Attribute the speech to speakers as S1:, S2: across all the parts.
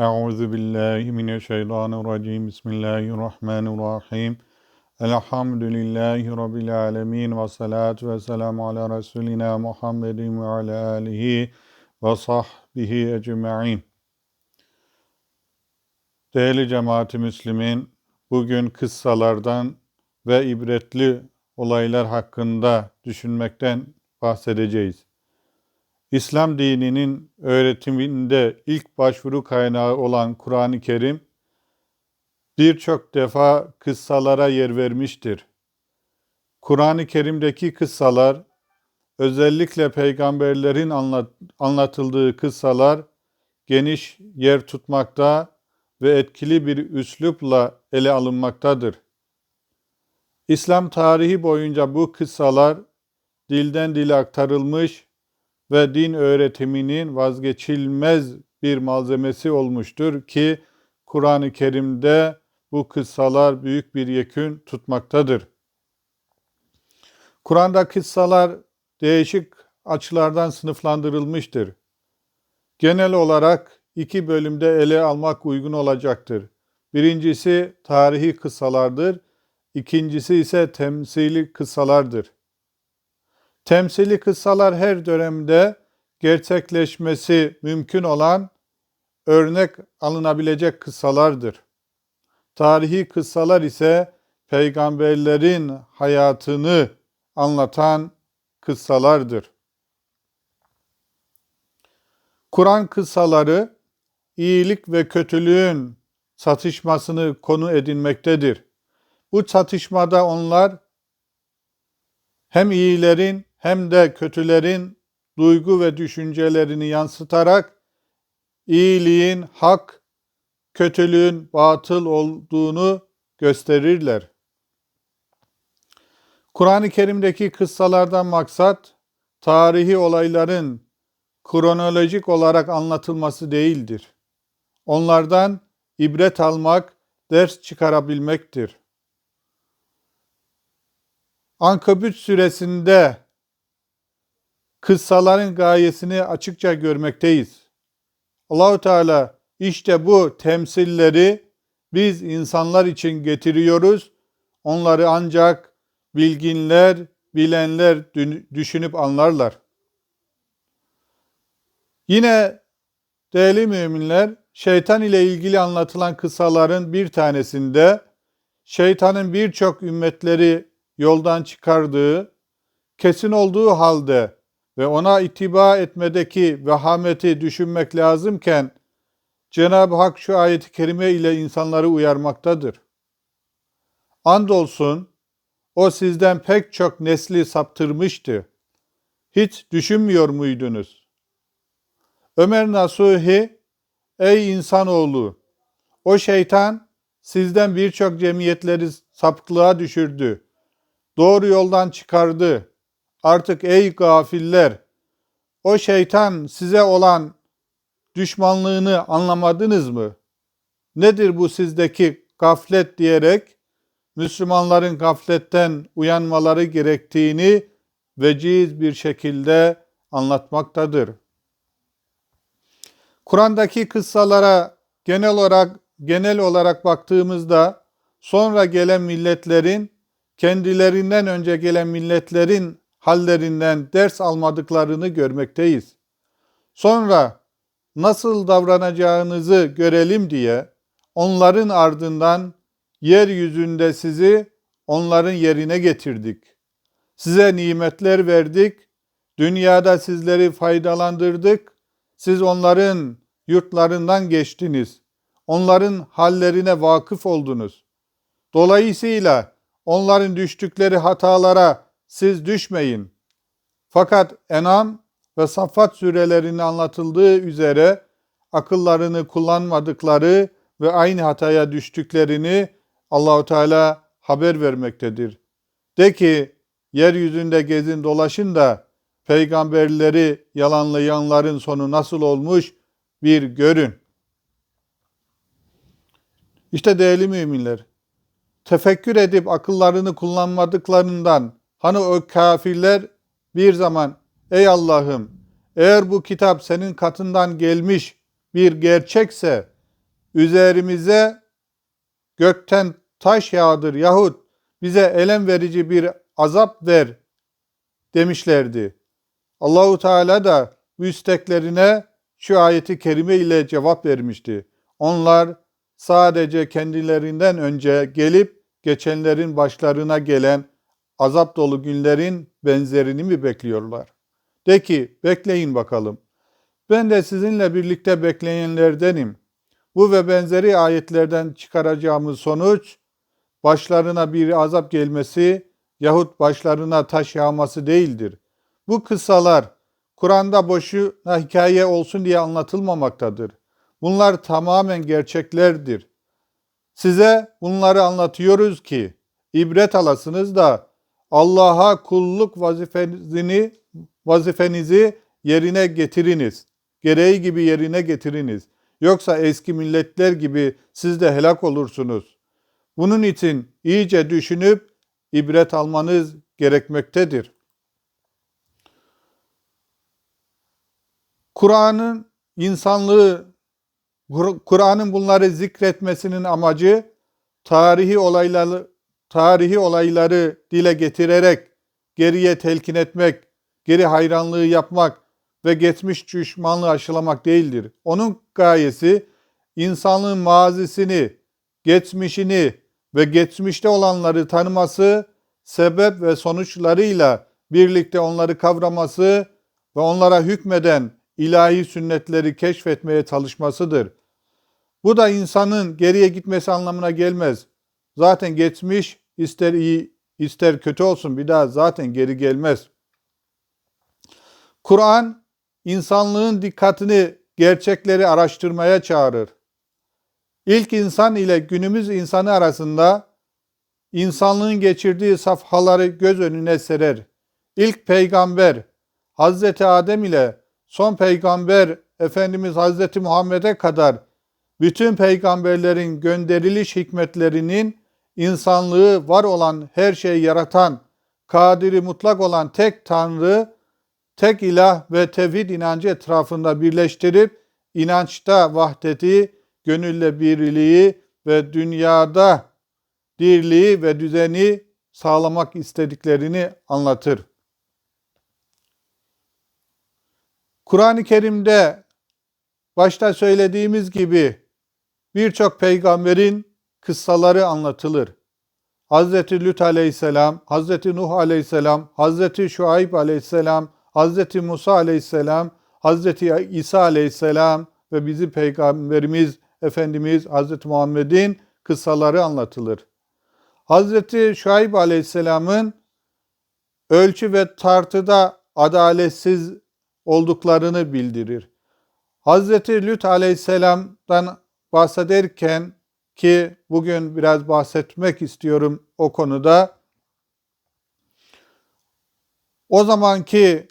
S1: Euzu billahi mineşşeytanirracim. Bismillahirrahmanirrahim. Elhamdülillahi rabbil alamin ve salatu ve selamu ala resulina Muhammedin ve ala alihi ve sahbihi ecmaîn. Değerli cemaati Müslümin, bugün kıssalardan ve ibretli olaylar hakkında düşünmekten bahsedeceğiz. İslam dininin öğretiminde ilk başvuru kaynağı olan Kur'an-ı Kerim birçok defa kıssalara yer vermiştir. Kur'an-ı Kerim'deki kıssalar özellikle peygamberlerin anlat, anlatıldığı kıssalar geniş yer tutmakta ve etkili bir üslupla ele alınmaktadır. İslam tarihi boyunca bu kıssalar dilden dile aktarılmış ve din öğretiminin vazgeçilmez bir malzemesi olmuştur ki Kur'an-ı Kerim'de bu kıssalar büyük bir yekün tutmaktadır. Kur'an'da kıssalar değişik açılardan sınıflandırılmıştır. Genel olarak iki bölümde ele almak uygun olacaktır. Birincisi tarihi kıssalardır, ikincisi ise temsili kıssalardır. Temsili kıssalar her dönemde gerçekleşmesi mümkün olan örnek alınabilecek kıssalardır. Tarihi kıssalar ise peygamberlerin hayatını anlatan kıssalardır. Kur'an kıssaları iyilik ve kötülüğün satışmasını konu edinmektedir. Bu çatışmada onlar hem iyilerin hem de kötülerin duygu ve düşüncelerini yansıtarak iyiliğin hak, kötülüğün batıl olduğunu gösterirler. Kur'an-ı Kerim'deki kıssalardan maksat tarihi olayların kronolojik olarak anlatılması değildir. Onlardan ibret almak, ders çıkarabilmektir. Ankabut suresinde kıssaların gayesini açıkça görmekteyiz. Allahu Teala işte bu temsilleri biz insanlar için getiriyoruz. Onları ancak bilginler, bilenler düşünüp anlarlar. Yine değerli müminler, şeytan ile ilgili anlatılan kıssaların bir tanesinde şeytanın birçok ümmetleri yoldan çıkardığı, kesin olduğu halde ve ona itiba etmedeki vehameti düşünmek lazımken Cenab-ı Hak şu ayeti kerime ile insanları uyarmaktadır. Andolsun o sizden pek çok nesli saptırmıştı. Hiç düşünmüyor muydunuz? Ömer Nasuhi, ey insanoğlu, o şeytan sizden birçok cemiyetleri sapıklığa düşürdü. Doğru yoldan çıkardı. Artık ey gafiller, o şeytan size olan düşmanlığını anlamadınız mı? Nedir bu sizdeki gaflet diyerek Müslümanların gafletten uyanmaları gerektiğini veciz bir şekilde anlatmaktadır. Kur'an'daki kıssalara genel olarak genel olarak baktığımızda sonra gelen milletlerin kendilerinden önce gelen milletlerin hallerinden ders almadıklarını görmekteyiz. Sonra nasıl davranacağınızı görelim diye onların ardından yeryüzünde sizi onların yerine getirdik. Size nimetler verdik, dünyada sizleri faydalandırdık, siz onların yurtlarından geçtiniz, onların hallerine vakıf oldunuz. Dolayısıyla onların düştükleri hatalara siz düşmeyin. Fakat Enam ve Saffat sürelerinde anlatıldığı üzere akıllarını kullanmadıkları ve aynı hataya düştüklerini Allahu Teala haber vermektedir. De ki yeryüzünde gezin dolaşın da peygamberleri yalanlayanların sonu nasıl olmuş bir görün. İşte değerli müminler, tefekkür edip akıllarını kullanmadıklarından hani o kafirler bir zaman ey Allah'ım eğer bu kitap senin katından gelmiş bir gerçekse üzerimize gökten taş yağdır yahut bize elem verici bir azap ver demişlerdi. Allahu Teala da bu isteklerine şu ayeti kerime ile cevap vermişti. Onlar sadece kendilerinden önce gelip geçenlerin başlarına gelen azap dolu günlerin benzerini mi bekliyorlar? De ki bekleyin bakalım. Ben de sizinle birlikte bekleyenlerdenim. Bu ve benzeri ayetlerden çıkaracağımız sonuç başlarına bir azap gelmesi yahut başlarına taş yağması değildir. Bu kıssalar Kur'an'da boşuna hikaye olsun diye anlatılmamaktadır. Bunlar tamamen gerçeklerdir. Size bunları anlatıyoruz ki ibret alasınız da Allah'a kulluk vazifenizi, vazifenizi yerine getiriniz. Gereği gibi yerine getiriniz. Yoksa eski milletler gibi siz de helak olursunuz. Bunun için iyice düşünüp ibret almanız gerekmektedir. Kur'an'ın insanlığı Kur'an'ın bunları zikretmesinin amacı tarihi olayları tarihi olayları dile getirerek geriye telkin etmek, geri hayranlığı yapmak ve geçmiş düşmanlığı aşılamak değildir. Onun gayesi insanlığın mazisini, geçmişini ve geçmişte olanları tanıması, sebep ve sonuçlarıyla birlikte onları kavraması ve onlara hükmeden ilahi sünnetleri keşfetmeye çalışmasıdır. Bu da insanın geriye gitmesi anlamına gelmez. Zaten geçmiş ister iyi ister kötü olsun bir daha zaten geri gelmez. Kur'an insanlığın dikkatini gerçekleri araştırmaya çağırır. İlk insan ile günümüz insanı arasında insanlığın geçirdiği safhaları göz önüne serer. İlk peygamber Hazreti Adem ile son peygamber Efendimiz Hazreti Muhammed'e kadar bütün peygamberlerin gönderiliş hikmetlerinin insanlığı var olan her şeyi yaratan, kadiri mutlak olan tek Tanrı, tek ilah ve tevhid inancı etrafında birleştirip inançta vahdeti, gönülle birliği ve dünyada dirliği ve düzeni sağlamak istediklerini anlatır. Kur'an-ı Kerim'de başta söylediğimiz gibi birçok peygamberin kıssaları anlatılır. Hazreti Lüt aleyhisselam, Hazreti Nuh aleyhisselam, Hazreti Şuayb aleyhisselam, Hazreti Musa aleyhisselam, Hazreti İsa aleyhisselam ve bizi peygamberimiz Efendimiz Hazreti Muhammed'in kıssaları anlatılır. Hazreti Şuayb aleyhisselamın ölçü ve tartıda adaletsiz olduklarını bildirir. Hazreti Lüt aleyhisselamdan bahsederken ki bugün biraz bahsetmek istiyorum o konuda. O zamanki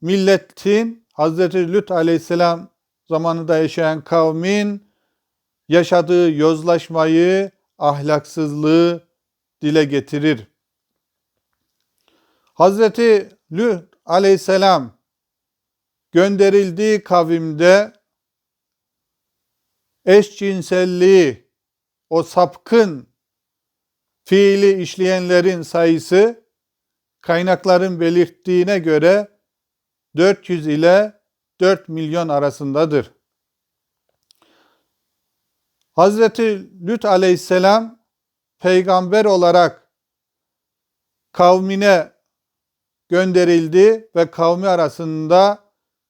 S1: milletin Hazreti Lüt aleyhisselam zamanında yaşayan kavmin yaşadığı yozlaşmayı, ahlaksızlığı dile getirir. Hazreti Lüt aleyhisselam gönderildiği kavimde eşcinselliği, o sapkın fiili işleyenlerin sayısı kaynakların belirttiğine göre 400 ile 4 milyon arasındadır. Hazreti Lüt aleyhisselam peygamber olarak kavmine gönderildi ve kavmi arasında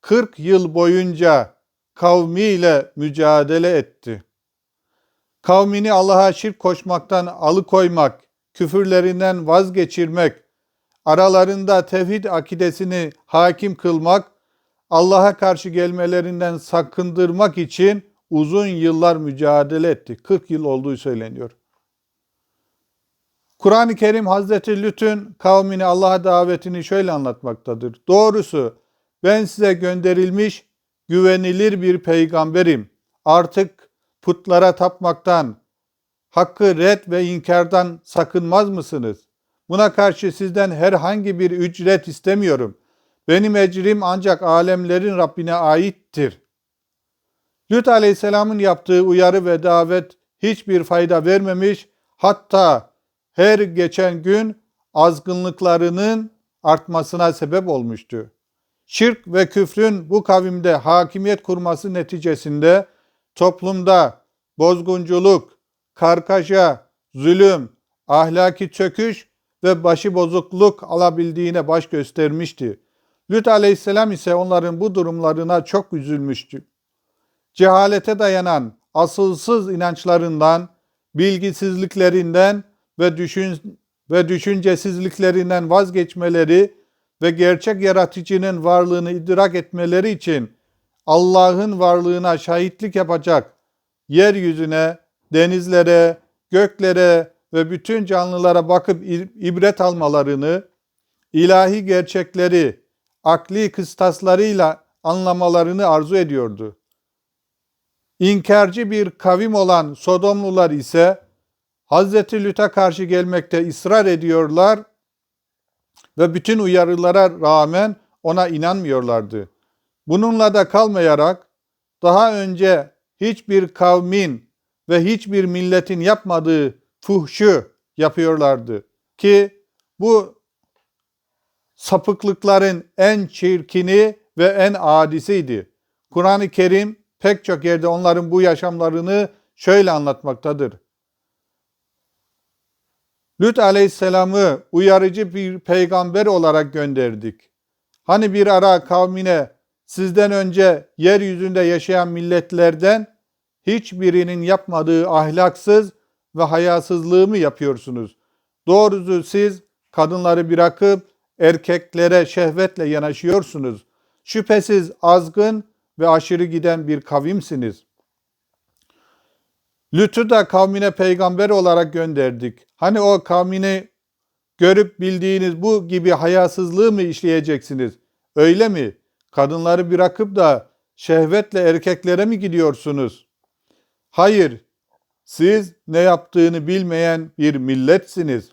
S1: 40 yıl boyunca kavmiyle mücadele etti. Kavmini Allah'a şirk koşmaktan alıkoymak, küfürlerinden vazgeçirmek, aralarında tevhid akidesini hakim kılmak, Allah'a karşı gelmelerinden sakındırmak için uzun yıllar mücadele etti. 40 yıl olduğu söyleniyor. Kur'an-ı Kerim Hazreti Lüt'ün kavmini Allah'a davetini şöyle anlatmaktadır. Doğrusu ben size gönderilmiş güvenilir bir peygamberim. Artık putlara tapmaktan, hakkı red ve inkardan sakınmaz mısınız? Buna karşı sizden herhangi bir ücret istemiyorum. Benim ecrim ancak alemlerin Rabbine aittir. Lüt Aleyhisselam'ın yaptığı uyarı ve davet hiçbir fayda vermemiş. Hatta her geçen gün azgınlıklarının artmasına sebep olmuştu. Şirk ve küfrün bu kavimde hakimiyet kurması neticesinde toplumda bozgunculuk, kargaşa, zulüm, ahlaki çöküş ve başıbozukluk alabildiğine baş göstermişti. Lüt aleyhisselam ise onların bu durumlarına çok üzülmüştü. Cehalete dayanan asılsız inançlarından, bilgisizliklerinden ve düşün ve düşüncesizliklerinden vazgeçmeleri ve gerçek yaratıcının varlığını idrak etmeleri için Allah'ın varlığına şahitlik yapacak yeryüzüne, denizlere, göklere ve bütün canlılara bakıp ibret almalarını, ilahi gerçekleri akli kıstaslarıyla anlamalarını arzu ediyordu. İnkarcı bir kavim olan Sodomlular ise Hazreti Lüt'e karşı gelmekte ısrar ediyorlar ve bütün uyarılara rağmen ona inanmıyorlardı. Bununla da kalmayarak daha önce hiçbir kavmin ve hiçbir milletin yapmadığı fuhşu yapıyorlardı ki bu sapıklıkların en çirkini ve en adisiydi. Kur'an-ı Kerim pek çok yerde onların bu yaşamlarını şöyle anlatmaktadır. Lüt aleyhisselamı uyarıcı bir peygamber olarak gönderdik. Hani bir ara kavmine sizden önce yeryüzünde yaşayan milletlerden hiçbirinin yapmadığı ahlaksız ve hayasızlığı mı yapıyorsunuz? Doğrusu siz kadınları bırakıp erkeklere şehvetle yanaşıyorsunuz. Şüphesiz azgın ve aşırı giden bir kavimsiniz. Lüt'ü da kavmine peygamber olarak gönderdik. Hani o kavmini görüp bildiğiniz bu gibi hayasızlığı mı işleyeceksiniz? Öyle mi? Kadınları bırakıp da şehvetle erkeklere mi gidiyorsunuz? Hayır, siz ne yaptığını bilmeyen bir milletsiniz.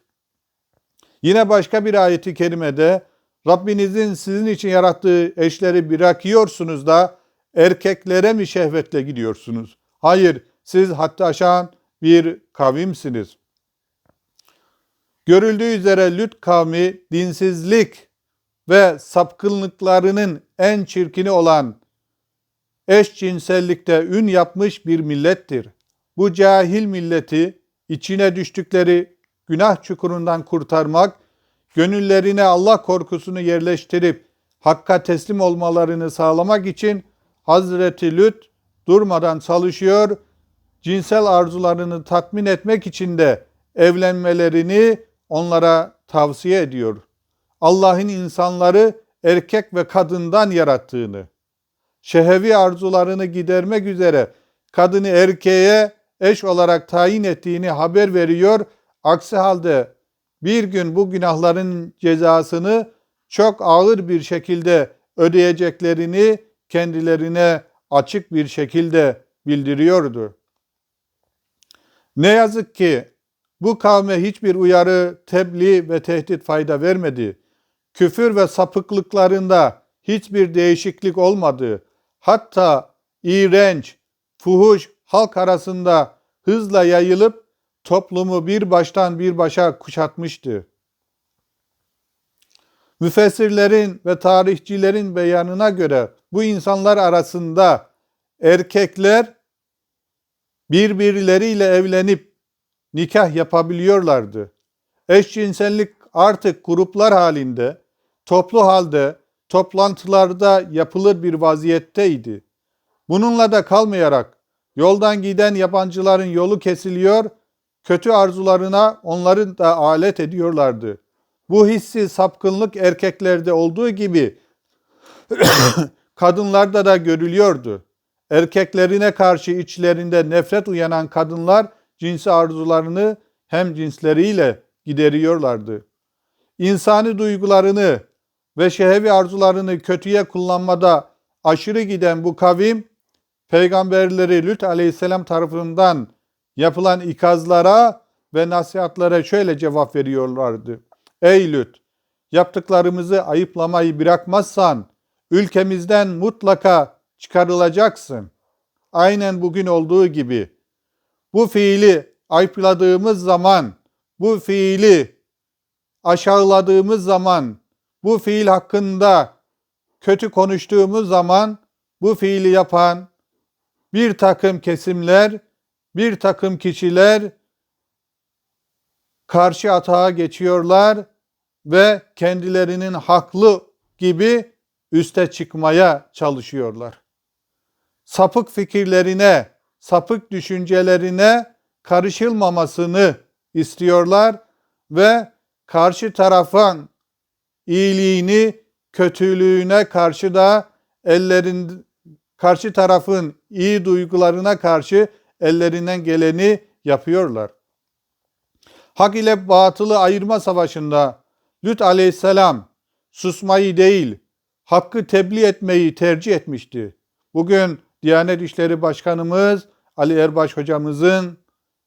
S1: Yine başka bir ayeti kerimede Rabbinizin sizin için yarattığı eşleri bırakıyorsunuz da erkeklere mi şehvetle gidiyorsunuz? Hayır, siz hatta aşan bir kavimsiniz. Görüldüğü üzere Lüt kavmi dinsizlik ve sapkınlıklarının en çirkini olan eşcinsellikte ün yapmış bir millettir. Bu cahil milleti içine düştükleri günah çukurundan kurtarmak, gönüllerine Allah korkusunu yerleştirip hakka teslim olmalarını sağlamak için Hazreti Lüt durmadan çalışıyor, cinsel arzularını tatmin etmek için de evlenmelerini onlara tavsiye ediyor. Allah'ın insanları erkek ve kadından yarattığını, şehevi arzularını gidermek üzere kadını erkeğe eş olarak tayin ettiğini haber veriyor. Aksi halde bir gün bu günahların cezasını çok ağır bir şekilde ödeyeceklerini kendilerine açık bir şekilde bildiriyordu. Ne yazık ki bu kavme hiçbir uyarı, tebliğ ve tehdit fayda vermedi. Küfür ve sapıklıklarında hiçbir değişiklik olmadı. Hatta iğrenç, fuhuş halk arasında hızla yayılıp toplumu bir baştan bir başa kuşatmıştı. Müfessirlerin ve tarihçilerin beyanına göre bu insanlar arasında erkekler birbirleriyle evlenip nikah yapabiliyorlardı. Eşcinsellik artık gruplar halinde, toplu halde, toplantılarda yapılır bir vaziyetteydi. Bununla da kalmayarak yoldan giden yabancıların yolu kesiliyor, kötü arzularına onların da alet ediyorlardı. Bu hissi sapkınlık erkeklerde olduğu gibi kadınlarda da görülüyordu. Erkeklerine karşı içlerinde nefret uyanan kadınlar cinsi arzularını hem cinsleriyle gideriyorlardı. İnsani duygularını ve şehevi arzularını kötüye kullanmada aşırı giden bu kavim, peygamberleri Lüt aleyhisselam tarafından yapılan ikazlara ve nasihatlara şöyle cevap veriyorlardı. Ey Lüt! Yaptıklarımızı ayıplamayı bırakmazsan ülkemizden mutlaka çıkarılacaksın. aynen bugün olduğu gibi bu fiili ayıpladığımız zaman, bu fiili aşağıladığımız zaman, bu fiil hakkında kötü konuştuğumuz zaman bu fiili yapan bir takım kesimler, bir takım kişiler karşı atağa geçiyorlar ve kendilerinin haklı gibi üste çıkmaya çalışıyorlar. Sapık fikirlerine, sapık düşüncelerine karışılmamasını istiyorlar ve karşı tarafın iyiliğini kötülüğüne karşı da ellerin karşı tarafın iyi duygularına karşı ellerinden geleni yapıyorlar. Hak ile batılı ayırma savaşında Lüt aleyhisselam susmayı değil, hakkı tebliğ etmeyi tercih etmişti. Bugün Diyanet İşleri Başkanımız Ali Erbaş hocamızın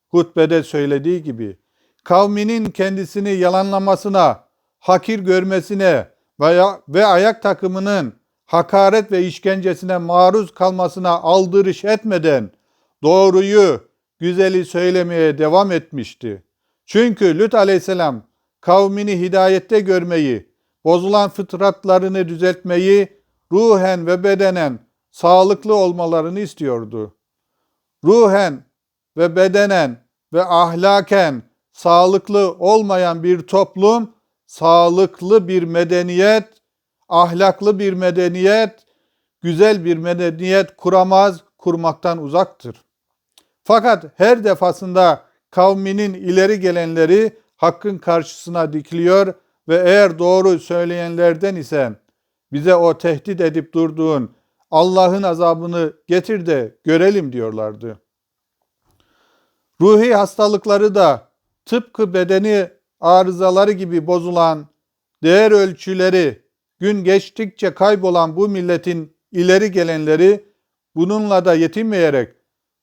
S1: hutbede söylediği gibi kavminin kendisini yalanlamasına, hakir görmesine veya ve ayak takımının hakaret ve işkencesine maruz kalmasına aldırış etmeden doğruyu, güzeli söylemeye devam etmişti. Çünkü Lüt aleyhisselam kavmini hidayette görmeyi, bozulan fıtratlarını düzeltmeyi, ruhen ve bedenen sağlıklı olmalarını istiyordu. Ruhen ve bedenen ve ahlaken sağlıklı olmayan bir toplum, sağlıklı bir medeniyet, ahlaklı bir medeniyet, güzel bir medeniyet kuramaz, kurmaktan uzaktır. Fakat her defasında kavminin ileri gelenleri hakkın karşısına dikiliyor ve eğer doğru söyleyenlerden ise bize o tehdit edip durduğun Allah'ın azabını getir de görelim diyorlardı. Ruhi hastalıkları da tıpkı bedeni arızaları gibi bozulan, değer ölçüleri gün geçtikçe kaybolan bu milletin ileri gelenleri bununla da yetinmeyerek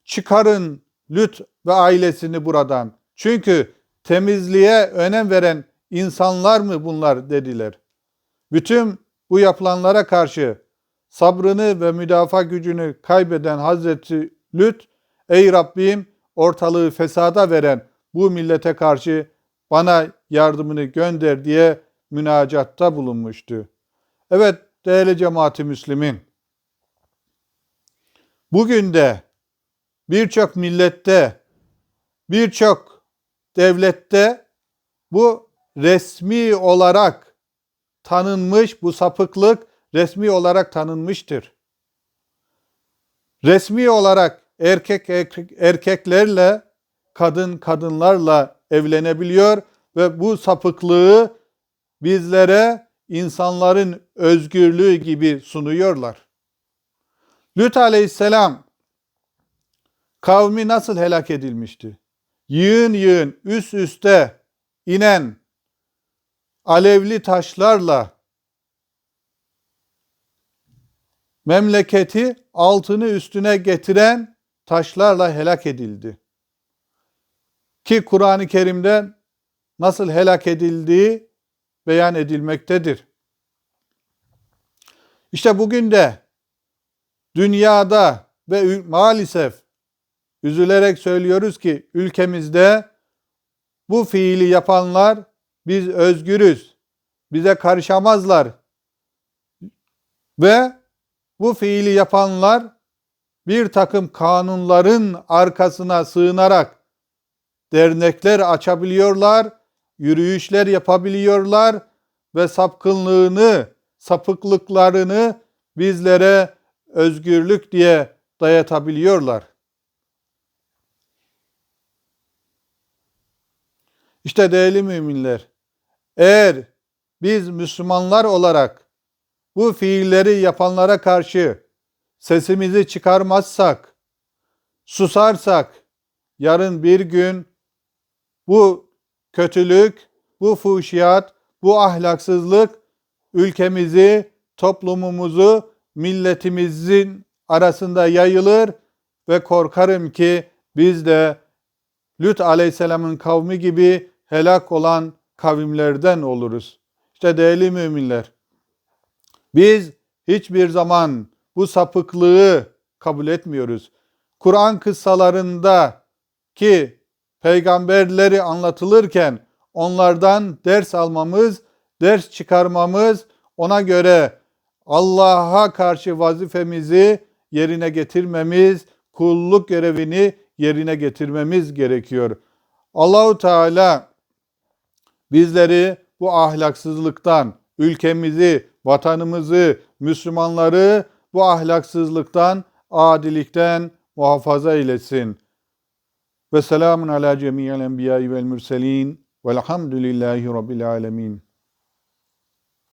S1: çıkarın Lüt ve ailesini buradan. Çünkü temizliğe önem veren insanlar mı bunlar dediler. Bütün bu yapılanlara karşı sabrını ve müdafaa gücünü kaybeden Hazreti Lüt, ey Rabbim ortalığı fesada veren bu millete karşı bana yardımını gönder diye münacatta bulunmuştu. Evet değerli cemaati Müslümin, bugün de birçok millette, birçok devlette bu resmi olarak tanınmış, bu sapıklık resmi olarak tanınmıştır. Resmi olarak erkek, erkek erkeklerle, kadın kadınlarla evlenebiliyor ve bu sapıklığı bizlere insanların özgürlüğü gibi sunuyorlar. Lüt aleyhisselam kavmi nasıl helak edilmişti? Yığın yığın üst üste inen alevli taşlarla memleketi altını üstüne getiren taşlarla helak edildi. Ki Kur'an-ı Kerim'de nasıl helak edildiği beyan edilmektedir. İşte bugün de dünyada ve maalesef üzülerek söylüyoruz ki ülkemizde bu fiili yapanlar biz özgürüz, bize karışamazlar ve bu fiili yapanlar bir takım kanunların arkasına sığınarak dernekler açabiliyorlar, yürüyüşler yapabiliyorlar ve sapkınlığını, sapıklıklarını bizlere özgürlük diye dayatabiliyorlar. İşte değerli müminler, eğer biz Müslümanlar olarak bu fiilleri yapanlara karşı sesimizi çıkarmazsak, susarsak, yarın bir gün bu kötülük, bu fuhşiyat, bu ahlaksızlık ülkemizi, toplumumuzu, milletimizin arasında yayılır ve korkarım ki biz de Lüt aleyhisselamın kavmi gibi helak olan kavimlerden oluruz. İşte değerli müminler, biz hiçbir zaman bu sapıklığı kabul etmiyoruz. Kur'an kıssalarında ki peygamberleri anlatılırken onlardan ders almamız, ders çıkarmamız, ona göre Allah'a karşı vazifemizi yerine getirmemiz, kulluk görevini yerine getirmemiz gerekiyor. Allahu Teala bizleri bu ahlaksızlıktan, ülkemizi, vatanımızı, Müslümanları bu ahlaksızlıktan, adilikten muhafaza eylesin. Ve selamun ala cemiyel enbiyai vel mürselin velhamdülillahi rabbil alemin.